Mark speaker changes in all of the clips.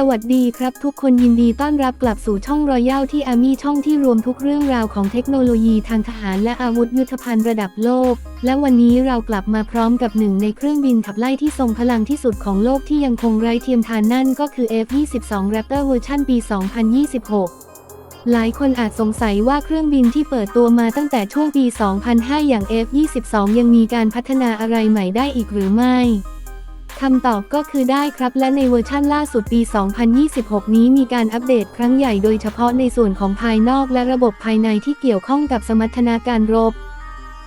Speaker 1: สวัสดีครับทุกคนยินดีต้อนรับกลับสู่ช่องรอยัลที่อามีช่องที่รวมทุกเรื่องราวของเทคโนโลยีทางทหารและอาวุธยุทโธภัณฑ์ระดับโลก และวันนี้เรากลับมาพร้อมกับหนึ่งในเครื่องบินขับไล่ที่ทรงพลังที่สุดของโลกที่ยังคงไร้เทียมทานนั่นก็คือ F-22 Raptor เวอร์ชันปี 2026หลายคนอาจสงสัยว่าเครื่องบินที่เปิดตัวมาตั้งแต่ช่วงปี 2005 อย่าง F-22 ยังมีการพัฒนาอะไรใหม่ได้อีกหรือไม่ คำตอบก็คือได้ครับ และในเวอร์ชั่นล่าสุดปี 2026 นี้มีการอัปเดตครั้งใหญ่โดยเฉพาะในส่วนของภายนอกและระบบภายในที่เกี่ยวข้องกับสมรรถนาการรบ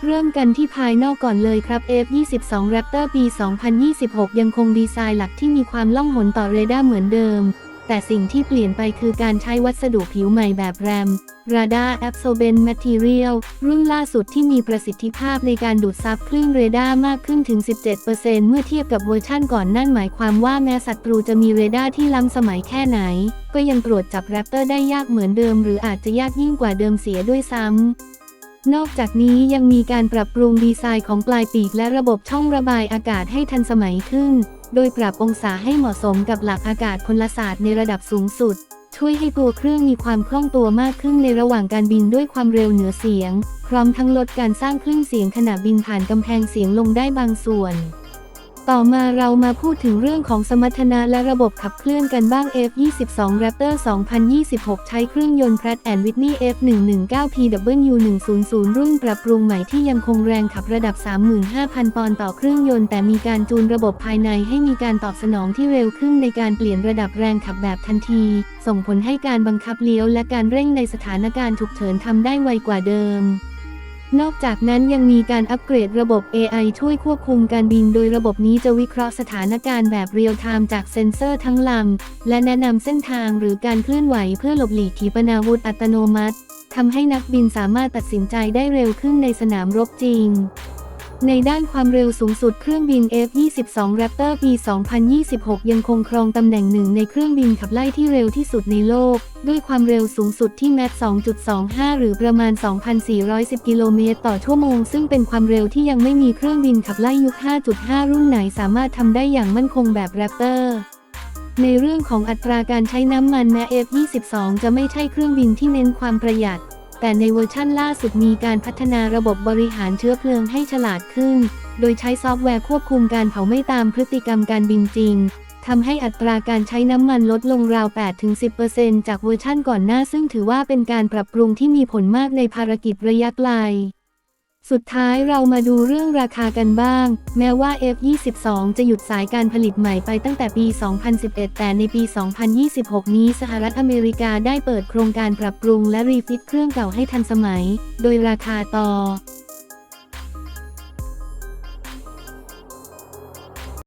Speaker 1: เริ่มกันที่ภายนอกก่อนเลยครับ F22 Raptor ปี 2026 ยังคงดีไซน์หลักที่มีความล่องหนต่อเรดาร์เหมือนเดิม แต่สิ่งที่เปลี่ยนไปคือการใช้วัสดุผิวใหม่แบบแรม Radar Absorbent Material รุ่นล่าสุดที่มีประสิทธิภาพในการดูดซับคลื่นเรดาร์มากขึ้นถึง 17%เมื่อเทียบกับเวอร์ชั่นก่อนนั่นหมายความว่าแม้ศัตรูจะมีเรดาร์ที่ล้ำสมัยแค่ไหน ก็ยังตรวจจับแรปเตอร์ได้ยากเหมือนเดิม หรืออาจจะยากยิ่งกว่าเดิมเสียด้วยซ้ำ นอกจากนี้ยังมีการปรับปรุงดีไซน์ของปลายปีกและระบบช่องระบายอากาศให้ทันสมัยขึ้น โดยปรับองศาให้เหมาะสมกับหลักอากาศพลศาสตร์ในระดับสูงสุด ช่วยให้ตัวเครื่องมีความคล่องตัวมากขึ้นในระหว่างการบินด้วยความเร็วเหนือเสียง พร้อมทั้งลดการสร้างคลื่นเสียงขณะบินผ่านกำแพงเสียงลงได้บางส่วน ต่อมาเรามาพูดถึงเรื่องของสมรรถนะและระบบขับเคลื่อนกันบ้าง F22 Raptor 2026 ใช้เครื่องยนต์ Pratt Whitney F119PW100 รุ่นปรับปรุงใหม่ที่ยังคงแรงขับระดับ 35,000 ปอนด์ต่อเครื่องยนต์แต่มีการจูนระบบภายในให้มีการตอบสนองที่เร็วขึ้นในการเปลี่ยนระดับแรงขับแบบทันที ส่งผลให้การบังคับเลี้ยวและการเร่งในสถานการณ์ฉุกเฉินทำได้ไวกว่าเดิม นอกจากนั้นยังมีการอัปเกรดระบบ AI ช่วยควบคุมการบินโดยระบบนี้จะวิเคราะห์สถานการณ์แบบเรียลไทม์จากเซ็นเซอร์ทั้งลำ และแนะนำเส้นทางหรือการเคลื่อนไหวเพื่อหลบหลีกขีปนาวุธอัตโนมัติทำให้นักบินสามารถตัดสินใจได้เร็วขึ้นในสนามรบจริง ในด้านความเร็วสูงสุดเครื่องบิน F-22 Raptor ปี 2026 ยังคงครองตำแหน่งหนึ่งในเครื่องบินขับไล่ที่เร็วที่สุดในโลก ด้วยความเร็วสูงสุดที่แมท2.25 หรือประมาณ 2,410 กิโลเมตรต่อชั่วโมง ซึ่งเป็นความเร็วที่ยังไม่มีเครื่องบินขับไล่ยุค 5.5 รุ่นไหนสามารถทำได้อย่างมั่นคงแบบ Raptor ในเรื่องของอัตราการใช้น้ำมันแม้ F-22 จะไม่ใช่เครื่องบินที่เน้นความประหยัด แต่ในเวอร์ชั่นล่าสุดมีการพัฒนาระบบบริหารเชื้อเพลิงให้ฉลาดขึ้น โดยใช้ซอฟต์แวร์ควบคุมการเผาไม่ตามพฤติกรรมการบินจริงทำให้อัตราการใช้น้ำมันลดลงราว 8-10%จากเวอร์ชั่นก่อนหน้าซึ่งถือว่าเป็นการปรับปรุงที่มีผลมากในภารกิจระยะไกล สุดท้ายเรามาดูเรื่องราคากันบ้าง แม้ว่า F22 จะหยุดสายการผลิตใหม่ไปตั้งแต่ปี 2011 แต่ในปี 2026 นี้สหรัฐอเมริกาได้เปิดโครงการปรับปรุงและรีฟิตเครื่องเก่าให้ทันสมัย โดยราคาต่อ